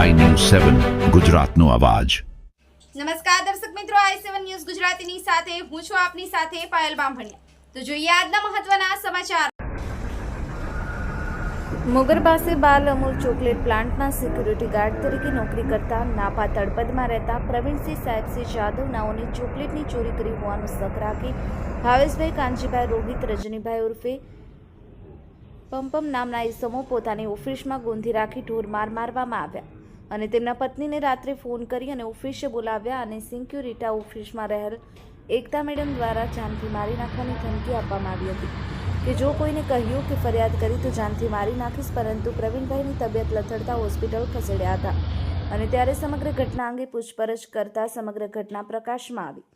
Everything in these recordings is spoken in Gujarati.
સેવન ગુજરાતનો અવાજ. નમસ્કાર દર્શક મિત્રો આઈ સેવન ન્યૂઝ ગુજરાતીની સાથે હું છું આપની સાથે પાયલ બામભણિયા. તો જોઈએ આજના મહત્વના સમાચાર. મુગર પાસે બાલ અમૂલ ચોકલેટ પ્લાન્ટના સિક્યુરિટી ગાર્ડ તરીકે નોકરી કરતા નાપા તળપદમાં રહેતા પ્રવીણસિંહ સાહેબસિંહ જાદવ નાઓની ચોકલેટની ચોરી કરી હોવાનું શક રાખી ભાવેશભાઈ કાનજીભાઈ રોહિત રજનીભાઈ ઉર્ફે પંપમ નામના ઈસમો પોતાની ઓફિસમાં ગોંધી રાખી ઢોર માર મારવામાં આવ્યા. અને તેમના પત્નીને રાત્રે ફોન કરી અને ઓફિસે બોલાવ્યા અને સિક્યુરિટા ઓફિસમાં રહેલ એકતા મેડમ દ્વારા જાનથી મારી નાખવાની ધમકી આપવામાં આવી હતી. કે જો કોઈને કહ્યું કે ફરિયાદ કરી તો જાનથી મારી નાખીશ, પરંતુ પ્રવીણભાઈની તબિયત લથડતા હોસ્પિટલ ખસેડ્યા હતા અને ત્યારે સમગ્ર ઘટના અંગે પૂછપરછ કરતા સમગ્ર ઘટના પ્રકાશમાં આવી.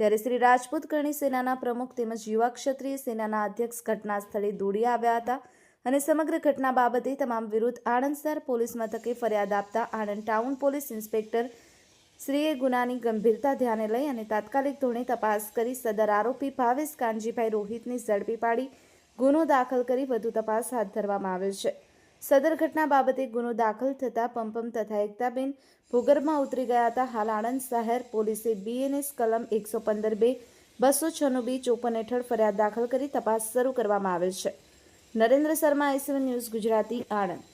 ત્યારે શ્રી રાજપૂત કરણી સેનાના પ્રમુખ તેમજ યુવા ક્ષત્રિય સેનાના અધ્યક્ષ ઘટના સ્થળે દોડી આવ્યા હતા અને સમગ્ર ઘટના બાબતે તમામ વિરુદ્ધ આણંદસર પોલીસ મથકે ફરિયાદ આપતા આણંદ ટાઉન પોલીસ ઇન્સ્પેક્ટર શ્રીએ ગુનાની ગંભીરતા ધ્યાને લઈ અને તાત્કાલિક ધોરણે તપાસ કરી સદર આરોપી ભાવેશ કાનજીભાઈ રોહિતને ઝડપી પાડી ગુનો દાખલ કરી વધુ તપાસ હાથ ધરવામાં આવેલ છે. સદર ઘટના બાબતે ગુનો દાખલ થતાં પંપમ તથા એકતાબેન ભૂગર્ભમાં ઉતરી ગયા હતા. હાલ આણંદ શહેર પોલીસે બીએનએસ કલમ એકસો પંદર બે, બસો છન્નું બી ચોપન હેઠળ ફરિયાદ દાખલ કરી તપાસ શરૂ કરવામાં આવેલ છે. Narendra Sharma S one news Gujarati Anand.